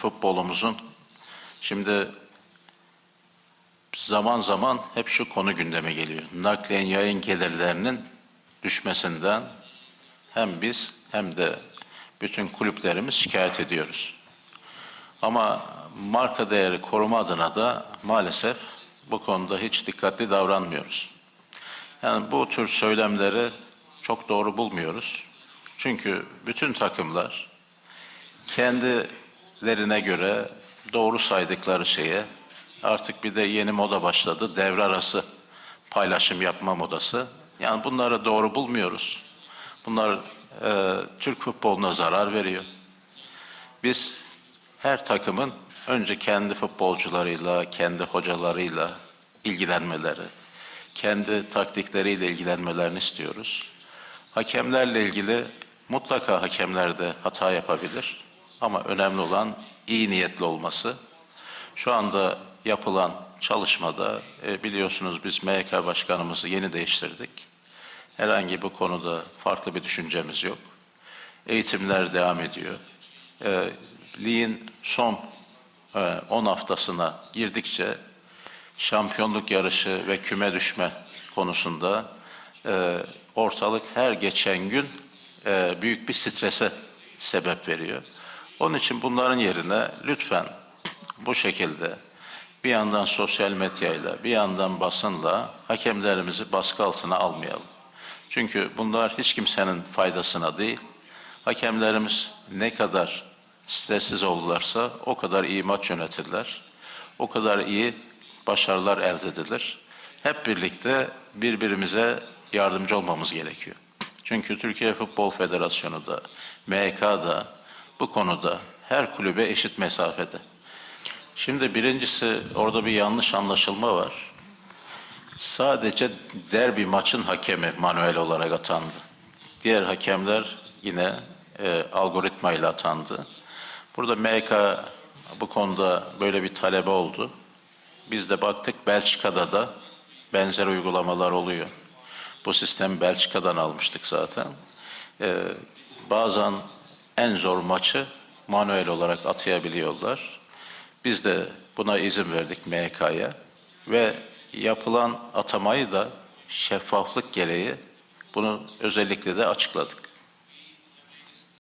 futbolumuzun şimdi zaman zaman hep şu konu gündeme geliyor. Nakliyen yayın gelirlerinin düşmesinden hem biz hem de bütün kulüplerimiz şikayet ediyoruz. Ama marka değeri koruma adına da maalesef bu konuda hiç dikkatli davranmıyoruz. Yani bu tür söylemleri çok doğru bulmuyoruz. Çünkü bütün takımlar kendilerine göre doğru saydıkları şeye artık bir de yeni moda başladı. Devre arası paylaşım yapma modası. Yani bunları doğru bulmuyoruz. Bunlar e, Türk futboluna zarar veriyor. Biz her takımın önce kendi futbolcularıyla, kendi hocalarıyla ilgilenmeleri, kendi taktikleriyle ilgilenmelerini istiyoruz. Hakemlerle ilgili mutlaka hakemler de hata yapabilir ama önemli olan iyi niyetli olması. Şu anda yapılan çalışmada e, biliyorsunuz biz MYK başkanımızı yeni değiştirdik. Herhangi bu konuda farklı bir düşüncemiz yok. Eğitimler devam ediyor. E, son e, 10 haftasına girdikçe şampiyonluk yarışı ve küme düşme konusunda e, ortalık her geçen gün e, büyük bir strese sebep veriyor. Onun için bunların yerine lütfen bu şekilde bir yandan sosyal medyayla, bir yandan basınla hakemlerimizi baskı altına almayalım. Çünkü bunlar hiç kimsenin faydasına değil. Hakemlerimiz ne kadar stressiz olurlarsa o kadar iyi maç yönetirler. O kadar iyi başarılar elde edilir. Hep birlikte birbirimize yardımcı olmamız gerekiyor. Çünkü Türkiye Futbol Federasyonu da, MHK da bu konuda her kulübe eşit mesafede. Şimdi birincisi orada bir yanlış anlaşılma var. Sadece derbi maçın hakemi manuel olarak atandı. Diğer hakemler yine e, algoritmayla atandı. Burada MHK bu konuda böyle bir talebe oldu. Biz de baktık Belçika'da da benzer uygulamalar oluyor. Bu sistemi Belçika'dan almıştık zaten. Ee, bazen en zor maçı manuel olarak atayabiliyorlar. Biz de buna izin verdik MHK'ya ve yapılan atamayı da şeffaflık gereği bunu özellikle de açıkladık.